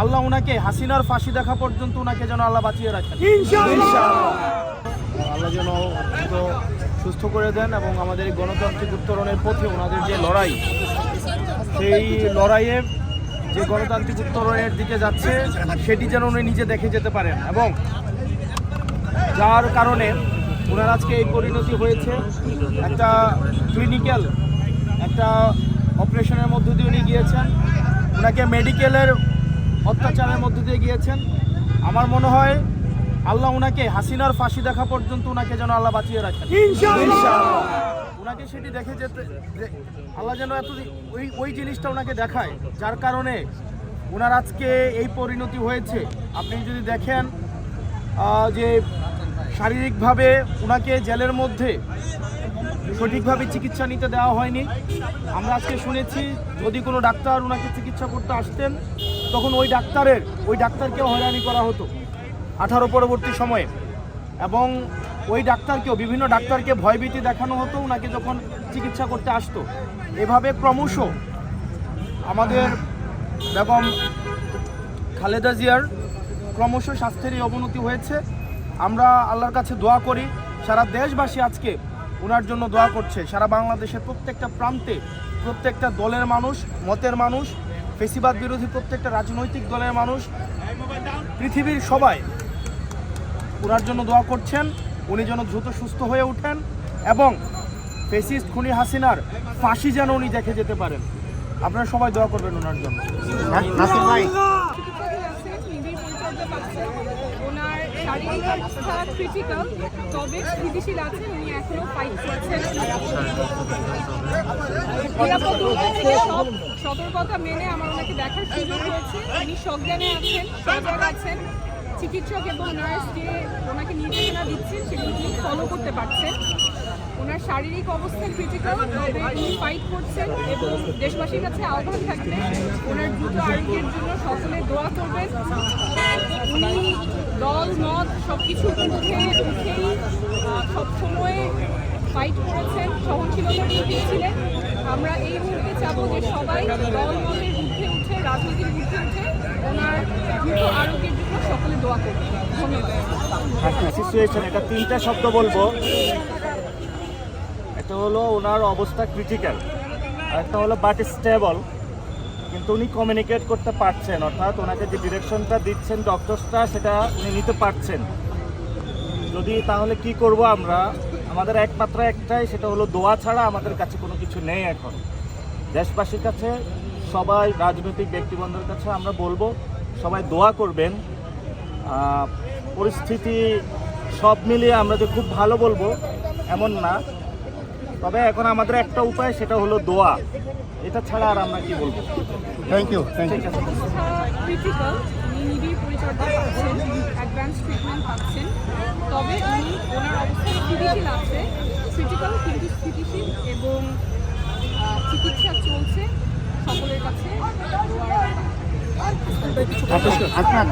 আল্লাহ ওনাকে হাসিনার ফাঁসি দেখা পর্যন্ত ওনাকে যেন আল্লাহ বাঁচিয়ে রাখেন। আল্লাহ যেন সুস্থ করে দেন এবং আমাদের এই গণতান্ত্রিক উত্তরণের পথে ওনাদের যে লড়াই সেই লড়াইয়ে যে গণতান্ত্রিক উত্তরণের দিকে যাচ্ছে সেটি যেন উনি নিজে দেখে যেতে পারেন এবং যার কারণে ওনার আজকে এই পরিণতি হয়েছে। একটা ক্লিনিক্যাল একটা অপারেশনের মধ্য দিয়ে উনি গিয়েছেন। ওনাকে মেডিকেলের অত্যাচারের মধ্যে দিয়ে গিয়েছেন। আমার মনে হয় আল্লাহ ওনাকে হাসিনার ফাঁসি দেখা পর্যন্ত ওনাকে যেন আল্লাহ বাঁচিয়ে রাখেন। ওনাকে সেটি দেখে যেতে যে- আল্লাহ যেন এত ওই ওই জিনিসটা ওনাকে দেখায় যার কারণে ওনার আজকে এই পরিণতি হয়েছে। আপনি যদি দেখেন যে শারীরিকভাবে ওনাকে জেলের মধ্যে সঠিকভাবে চিকিৎসা নিতে দেওয়া হয়নি আমরা আজকে শুনেছি যদি কোনো ডাক্তার ওনাকে চিকিৎসা করতে আসতেন তখন ওই ডাক্তারের, ওই ডাক্তারকেও হয়রানি করা হতো আঠারো পরবর্তী সময়ে। এবং ওই ডাক্তারকেও, বিভিন্ন ডাক্তারকে ভয়ভীতি দেখানো হতো ওনাকে যখন চিকিৎসা করতে আসতো। এভাবে ক্রমশ আমাদের বেগম খালেদা জিয়ার ক্রমশ স্বাস্থ্যের এই অবনতি হয়েছে। আমরা আল্লাহর কাছে দোয়া করি, সারা দেশবাসী আজকে ওনার জন্য দোয়া করছে। সারা বাংলাদেশের প্রত্যেকটা প্রান্তে প্রত্যেকটা দলের মানুষ, মতের মানুষ ফেসিবাদ বিরোধী প্রত্যেকটা রাজনৈতিক দলের মানুষ, পৃথিবীর সবাই ওনার জন্য দোয়া করছেন, উনি যেন দ্রুত সুস্থ হয়ে ওঠেন এবং ফেসিস্ট খুনি হাসিনার ফাঁসি যেন উনি দেখে যেতে পারেন। আপনারা সবাই দোয়া করবেন ওনার জন্য চিকিৎসক আছে নিবিড় পরিচর্যা পাচ্ছে ওনার শারীরিক অবস্থা ক্রিটিক্যাল তবে স্থিতিশীল আছেন, উনি এখনও ফাইট করছেন। নিরাপদ সব সতর্কতা মেনে আমার ওনাকে দেখার সুযোগ হয়েছে। উনি সজ্ঞানে আছেন সজাগ আছেন। চিকিৎসক এবং নার্স যে ওনাকে নির্দেশনা দিচ্ছেন, সেগুলো তিনি ফলো করতে পারছেন। ওনার শারীরিক অবস্থা ক্রিটিক্যাল তবে উনি ফাইট করছেন এবং দেশবাসীর কাছে আহ্বান থাকবে, ওনার দ্রুত আরোগ্যের জন্য সকলে দোয়া করবেন। উনি দল, মত সব কিছুর ঊর্ধ্বে উঠেই সবসময় ফাইট করেছেন, সহনশীলতার প্রতীক ছিলেন। আমরা এই মুহূর্তে চাবো যে সবাই দল, মতের ঊর্ধ্বে উঠে, রাজনীতির ঊর্ধ্বে উঠে ওনার আরোগ্যের জন্য সকলে দোয়া ধন্যবাদ। সিচুয়েশন এটা তিনটা শব্দ বলব। একটা হলো ওনার অবস্থা ক্রিটিক্যাল একটা হলো বাট স্টেবল কিন্তু উনি কমিউনিকেট করতে পারছেন, অর্থাৎ ওনাকে যে ডিরেকশনটা দিচ্ছেন ডক্টরসটা সেটা উনি নিতে পারছেন। যদি তাহলে কি করব আমরা? আমাদের একমাত্র একটাই, সেটা হলো দোয়া ছাড়া আমাদের কাছে কোনো কিছু নেই এখন। দেশবাসীর কাছে, সবাই, রাজনৈতিক ব্যক্তিবন্ধের কাছে আমরা বলব, সবাই দোয়া করবেন। পরিস্থিতি সব মিলিয়ে আমরা যে খুব ভালো বলব, এমন না। তবে এখন আমাদের একটা উপায় সেটা হলো দোয়া। এটা ছাড়া আর আমরা কি বলব? Thank you thank you critical নিবিড় পরিচর্যা পাচ্ছেন অ্যাডভান্স ট্রিটমেন্ট পাচ্ছেন। তবে উনি ওনার অবস্থা স্থিতিশীল আছে ক্রিটিক্যাল কিন্তু স্থিতিশীল এবং চিকিৎসা চলছে সকলের কাছে। আপনার